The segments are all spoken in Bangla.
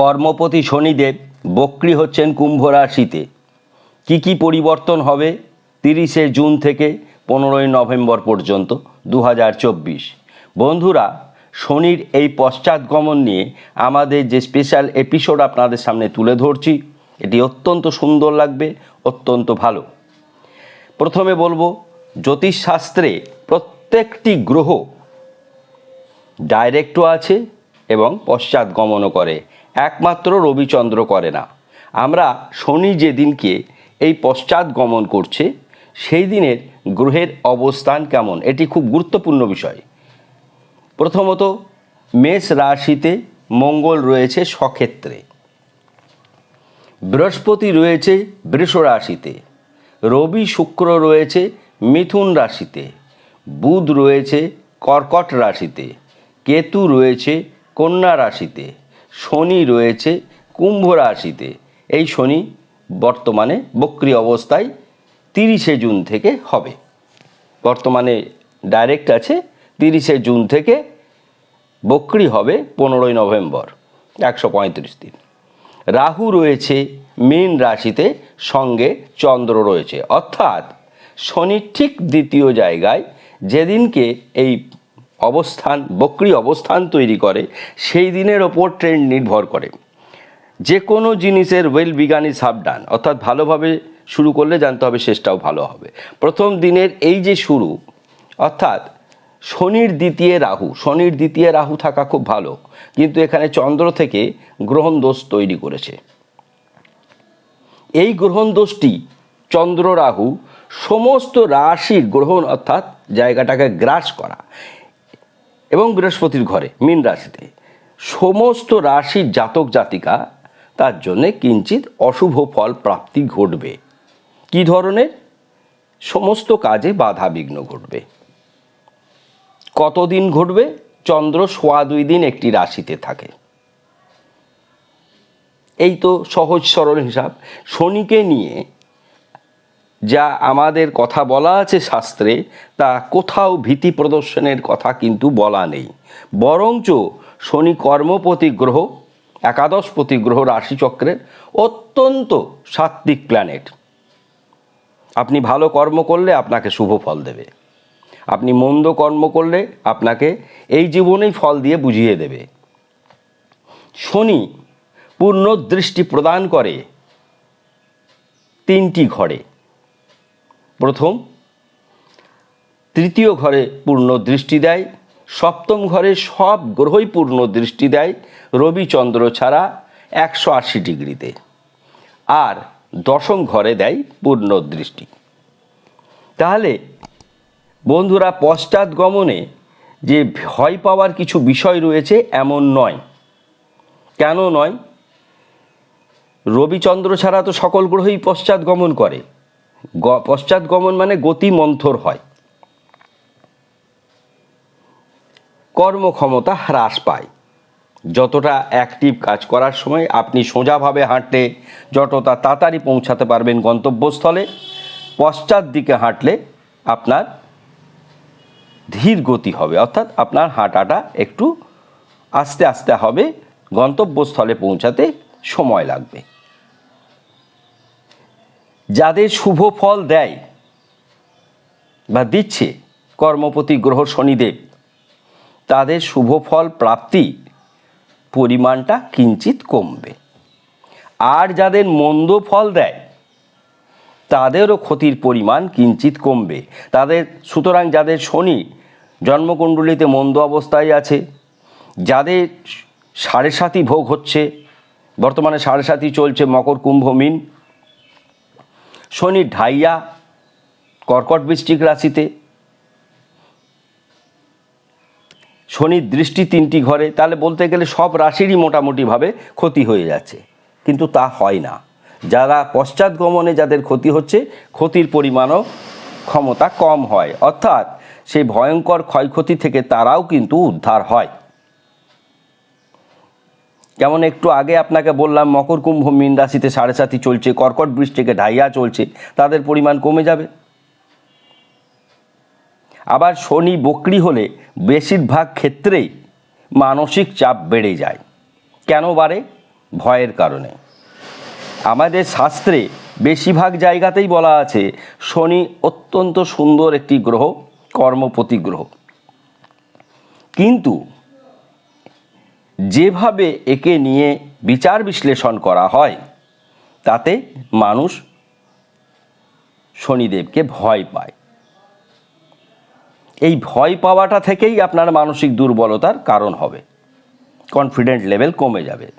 কর্মপতি শনিদেব বক্রী হচ্ছেন কুম্ভ রাশিতে। কি কি পরিবর্তন হবে তিরিশে জুন থেকে পনেরোই নভেম্বর পর্যন্ত দু হাজার চব্বিশ। বন্ধুরা, শনির এই পশ্চাৎগমন নিয়ে আমাদের যে স্পেশাল এপিসোড আপনাদের সামনে তুলে ধরছি, এটি অত্যন্ত সুন্দর লাগবে, অত্যন্ত ভালো। প্রথমে বলব, জ্যোতিষশাস্ত্রে প্রত্যেকটি গ্রহ ডাইরেক্টও আছে এবং পশ্চাৎগমনও করে। একমাত্র রবিচন্দ্র করে না। আমরা শনি যেদিনকে এই পশ্চাৎ গমন করছে, সেই দিনের গ্রহের অবস্থান কেমন, এটি খুব গুরুত্বপূর্ণ বিষয়। প্রথমত, মেষ রাশিতে মঙ্গল রয়েছে সক্ষেত্রে। বৃহস্পতি রয়েছে বৃষ রাশিতে। রবি শুক্র রয়েছে মিথুন রাশিতে। বুধ রয়েছে কর্কট রাশিতে। কেতু রয়েছে কন্যা রাশিতে। শনি রয়েছে কুম্ভ রাশিতে। এই শনি বর্তমানে বক্রি অবস্থায় তিরিশে জুন থেকে হবে। বর্তমানে ডাইরেক্ট আছে, তিরিশে জুন থেকে বক্রি হবে পনেরোই নভেম্বর, একশো পঁয়ত্রিশ দিন। রাহু রয়েছে মীন রাশিতে, সঙ্গে চন্দ্র রয়েছে। অর্থাৎ শনির ঠিক দ্বিতীয় জায়গায় যেদিনকে এই অবস্থান, বক্রি অবস্থান তৈরি করে, সেই দিনের ওপর ট্রেন্ড নির্ভর করে। যে কোনো জিনিসের well begun is half done অর্থাৎ ভালোভাবে শুরু করলে জানতে হবে শেষটাও ভালো হবে। প্রথম দিনের এই যে শুরু, অর্থাৎ শনির দ্বিতীয় রাহু, শনির দ্বিতীয় রাহু থাকা খুব ভালো, কিন্তু এখানে চন্দ্র থেকে গ্রহণ দোষ তৈরি করেছে। এই গ্রহণ দোষটি চন্দ্র রাহু সমস্ত রাশির গ্রহণ, অর্থাৎ জায়গাটাকে গ্রাস করা। এবং বৃহস্পতির ঘরে, মীন রাশিতে। সমস্ত রাশির জাতক জাতিকা, তার জন্যে কিঞ্চিত অশুভ ফল প্রাপ্তি ঘটবে। কি ধরনের? সমস্ত কাজে বাধা বিঘ্ন ঘটবে। কতদিন ঘটবে? চন্দ্র সোয়া দুই দিন একটি রাশিতে থাকে। এই তো সহজ সরল হিসাব। শনিকে নিয়ে যা আমাদের কথা বলা আছে শাস্ত্রে, তা কোথাও ভীতি প্রদর্শনের কথা কিন্তু বলা নেই। বরঞ্চ শনি কর্মপতি গ্রহ একাদশপতি গ্রহ রাশিচক্রের অত্যন্ত সাত্ত্বিক প্ল্যানেট আপনি ভালো কর্ম করলে আপনাকে শুভ ফল দেবে। আপনি মন্দ কর্ম করলে আপনাকে এই জীবনেই ফল দিয়ে বুঝিয়ে দেবে। শনি পূর্ণ দৃষ্টি প্রদান করে তিনটি ঘরে। তৃতীয় ঘরে পূর্ণ দৃষ্টি দেয়, সপ্তম ঘরে সব গ্রহই পূর্ণ দৃষ্টি দেয়, রবিচন্দ্র ছাড়া একশো আশি ডিগ্রিতে। আর দশম ঘরে দেয় পূর্ণ দৃষ্টি। তাহলে, বন্ধুরা পশ্চাৎগমনে যে ভয় পাওয়ার কিছু বিষয় রয়েছে এমন নয়। কেন নয়? রবিচন্দ্র ছাড়া তো সকল গ্রহই পশ্চাৎগমন করে। গ- পশ্চাৎগমন মানে গতি মন্থর হয়। কর্মক্ষমতা হ্রাস পায়। যতটা অ্যাক্টিভ কাজ করার সময় আপনি সোজাভাবে হাঁটলে, যতটা তাড়াতাড়ি পৌঁছাতে পারবেন গন্তব্যস্থলে, পশ্চাৎ দিকে হাঁটলে আপনার ধীর গতি হবে, অর্থাৎ আপনার হাঁটাটা একটু আস্তে আস্তে হবে, গন্তব্যস্থলে পৌঁছাতে সময় লাগবে। যাদের শুভ ফল দেয় বা দিচ্ছে কর্মপতি গ্রহ শনিদেব, তাদের শুভ ফল প্রাপ্তি পরিমাণটা কিঞ্চিত কমবে। আর যাদের মন্দ ফল দেয়, তাদেরও ক্ষতির পরিমাণ কিঞ্চিত কমবে। তাদের, সুতরাং যাদের শনি জন্মকুণ্ডলিতে মন্দ অবস্থায় আছে, যাদের সাড়ে সাতি ভোগ হচ্ছে, বর্তমানে সাড়ে সাতি চলছে মকর, কুম্ভ, মিন শনি ঢাইয়া, কর্কট বৃষ্টিক রাশিতে। শনির দৃষ্টি তিনটি ঘরে, তাহলে বলতে গেলে সব রাশিরই মোটামুটিভাবে ক্ষতি হয়ে যাচ্ছে। কিন্তু তা হয় না। যারা পশ্চাৎগমনে যাদের ক্ষতি হচ্ছে, ক্ষতির পরিমাণও ক্ষমতা কম হয়। অর্থাৎ সেই ভয়ঙ্কর ক্ষয়ক্ষতি থেকে তারাও কিন্তু উদ্ধার হয়। যেমন একটু আগে আপনাকে বললাম, মকর কুম্ভ মীন রাশিতে সাড়ে সাতি চলছে, কর্কট বৃষ্টিকে ঢাইয়া চলছে, তাদের পরিমাণ কমে যাবে। আবার শনি বকরি হলে বেশিরভাগ ক্ষেত্রেই মানসিক চাপ বেড়ে যায়। কেন বাড়ে? ভয়ের কারণে। আমাদের শাস্ত্রে বেশিরভাগ জায়গাতেই বলা আছে, শনি অত্যন্ত সুন্দর একটি গ্রহ, কর্মপতি গ্রহ। কিন্তু যেভাবে একে নিয়ে বিচার বিশ্লেষণ করা হয়, তাতে মানুষ শনিদেবকে ভয় পায়। এই ভয় পাওয়াটা থেকেই আপনার মানসিক দুর্বলতার কারণ হবে। কনফিডেন্ট লেভেল কমে যাবে।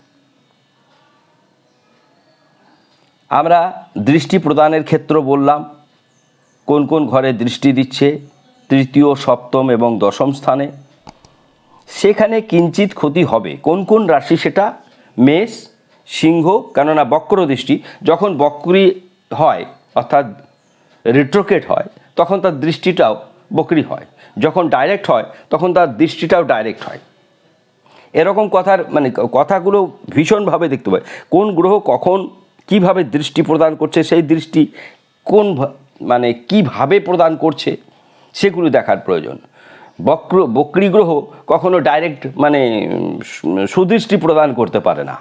আমরা দৃষ্টি প্রদানের ক্ষেত্র বললাম, কোন কোন ঘরে দৃষ্টি দিচ্ছে, তৃতীয়, সপ্তম এবং দশম স্থানে। সেখানে কিঞ্চিত ক্ষতি হবে। কোন কোন রাশি সেটা? মেষ, সিংহ, কেননা বক্র দৃষ্টি, যখন বক্রি হয়, অর্থাৎ রিট্রোকেট হয়, তখন তার দৃষ্টিটাও বকরি হয়। যখন ডাইরেক্ট হয়, তখন তার দৃষ্টিটাও ডাইরেক্ট হয়। এরকম কথার মানে কথাগুলো ভীষণভাবে দেখতে পাই। কোন গ্রহ কখন কীভাবে দৃষ্টি প্রদান করছে, সেই দৃষ্টি কোন মানে কীভাবে প্রদান করছে, সেগুলো দেখার প্রয়োজন। বক্র বক্রী গ্রহ কখনো ডাইরেক্ট মানে সুদৃষ্টি প্রদান করতে পারে না।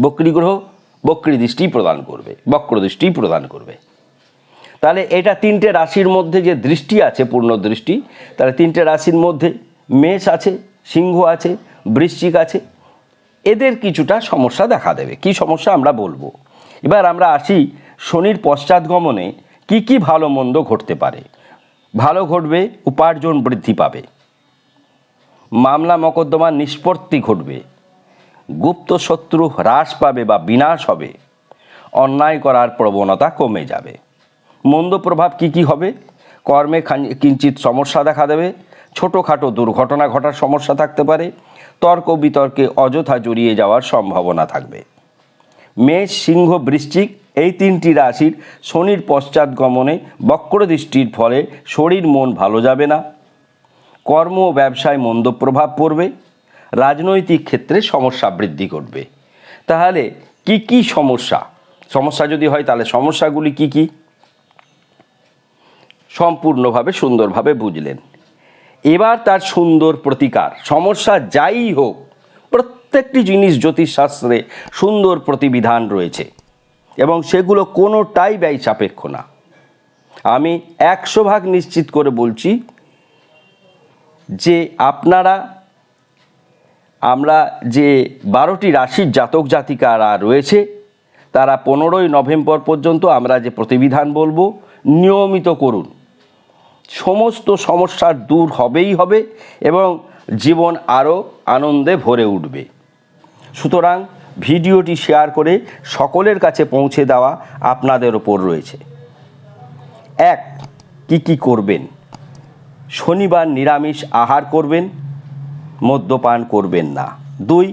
বক্রী গ্রহ বক্রী দৃষ্টি প্রদান করবে, বক্র দৃষ্টি প্রদান করবে। তাহলে এটা তিনটে রাশির মধ্যে যে দৃষ্টি আছে, পূর্ণ দৃষ্টি, তাহলে তিনটে রাশির মধ্যে মেষ আছে, সিংহ আছে, বৃশ্চিক আছে, এদের কিছুটা সমস্যা দেখা দেবে। কি সমস্যা আমরা বলব? এবার আমরা আসি শনির পশ্চাৎগমনে কি কি ভালো মন্দ ঘটতে পারে। ভালো ঘটবে, উপার্জন বৃদ্ধি পাবে। মামলা মকদ্দমার নিষ্পত্তি ঘটবে। গুপ্ত শত্রু হ্রাস পাবে বা বিনাশ হবে। অন্যায় করার প্রবণতা কমে যাবে। মন্দ প্রভাব কি কি হবে? কর্মে কিঞ্চিত সমস্যা দেখা দেবে। ছোটোখাটো দুর্ঘটনা ঘটার সমস্যা থাকতে পারে। তর্ক বিতর্কে অযথা জড়িয়ে যাওয়ার সম্ভাবনা থাকবে। মেষ, সিংহ, বৃশ্চিক এই তিনটি রাশির শনির পশ্চাৎগমনে বক্রদৃষ্টির ফলে শরীর মন ভালো যাবে না। কর্ম ও ব্যবসায় মন্দ প্রভাব পড়বে। রাজনৈতিক ক্ষেত্রে সমস্যা বৃদ্ধি ঘটবে তাহলে কি কি সমস্যা? সমস্যা যদি হয় তাহলে সমস্যাগুলি কি কি? সম্পূর্ণভাবে সুন্দরভাবে বুঝলেন। এবার তার সুন্দর প্রতিকার। সমস্যা যাই হোক, প্রত্যেকটি জিনিস জ্যোতিষশাস্ত্রে সুন্দর প্রতিবিধান রয়েছে। এবং সেগুলো কোনোটাই ব্যয় সাপেক্ষ না। আমি একশো ভাগ নিশ্চিত করে বলছি যে আপনারা, আমরা যে বারোটি রাশির জাতক জাতিকারা রয়েছে, তারা পনেরোই নভেম্বর পর্যন্ত আমরা যে প্রতিবিধান বলব, নিয়মিত করুন। সমস্ত সমস্যার দূর হবেই হবে এবং জীবন আরও আনন্দে ভরে উঠবে। সুতরাং ভিডিওটি শেয়ার করে সকলের কাছে পৌঁছে দেওয়া আপনাদের ওপর রয়েছে। এক, কি কি করবেন? শনিবার নিরামিষ আহার করবেন, মদ্যপান করবেন না। দুই,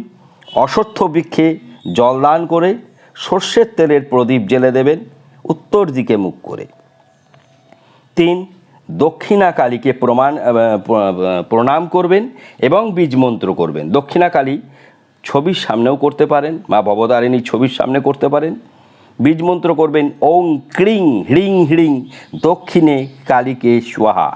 অশ্বত্থ বৃক্ষে জলদান করে সর্ষের তেলের প্রদীপ জেলে দেবেন, উত্তর দিকে মুখ করে। তিন দক্ষিণা কালীকে প্রমাণ প্রণাম করবেন এবং বীজ মন্ত্র করবেন। দক্ষিণা কালী ছবির সামনেও করতে পারেন, মা ভবতারিণী ছবির সামনে করতে পারেন। বীজ মন্ত্র করবেন, ওং ক্রিং হ্রিং হ্রিং, দক্ষিণে কালীকে স্বাহা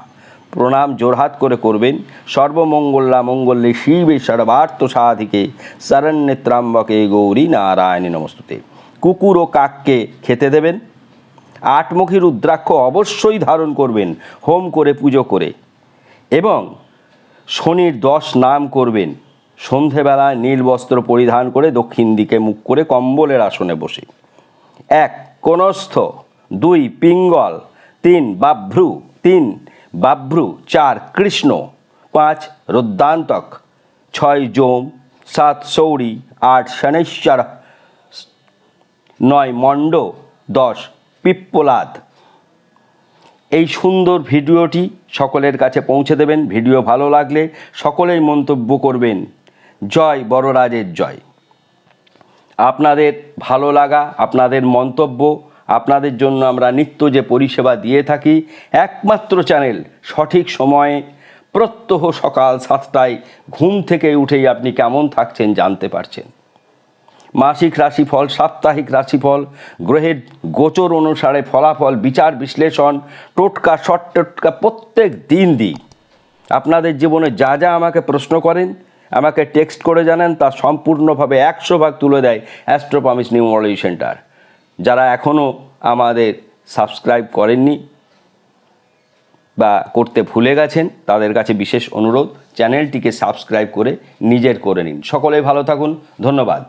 প্রণাম জোরহাত করে করবেন, সর্বমঙ্গলা মঙ্গলে শিবে সর্বার্থ সাধিকে, শরণ্যত্রাম্বকে গৌরী নারায়ণী নমস্তুতে। কুকুর ও কাককে খেতে দেবেন, আটমুখী রুদ্রাক্ষ অবশ্যই ধারণ করবেন, হোম করে পুজো করে। এবং শনির দশ নাম করবেন সন্ধেবেলায় নীল বস্ত্র পরিধান করে দক্ষিণ দিকে মুখ করে কম্বলের আসনে বসে। এক, কোনস্থ। দুই, পিঙ্গল। তিন, বাভ্রু। তিন, বাভ্রু। চার, কৃষ্ণ। পাঁচ, রুদ্রান্তক। ছয় জোম সাত, সৌরি। আট, শনেশ্বর। নয়, মণ্ড। দশ, পিপ্পলাদ। এই সুন্দর ভিডিওটি সকলের কাছে পৌঁছে দেবেন। ভিডিও ভালো লাগলে সকলেই মন্তব্য করবেন। জয় বড়রাজের জয়। আপনাদের ভালো লাগা, আপনাদের মন্তব্য, আপনাদের জন্য আমরা নিত্য যে পরিষেবা দিয়ে থাকি, একমাত্র চ্যানেল সঠিক সময়ে, প্রত্যহ সকাল সাতটায় ঘুম থেকে উঠেই আপনি কেমন থাকছেন জানতে পারছেন। মাসিক রাশিফল, সাপ্তাহিক রাশিফল, গ্রহের গোচর অনুসারে ফলাফল, বিচার, বিশ্লেষণ, টোটকা শর্ট টোটকা প্রত্যেক দিন দিই। আপনাদের জীবনে যা যা আমাকে প্রশ্ন করেন আমাকে টেক্সট করে জানান, তা সম্পূর্ণভাবে একশো ভাগ তুলে দেয় অ্যাস্ট্রোপামিস নিউমোলজি সেন্টার যারা এখনও আমাদের সাবস্ক্রাইব করেননি বা করতে ভুলে গেছেন, তাদের কাছে বিশেষ অনুরোধ, চ্যানেলটিকে সাবস্ক্রাইব করে নিজের করে নিন। সকলে ভালো থাকুন, ধন্যবাদ।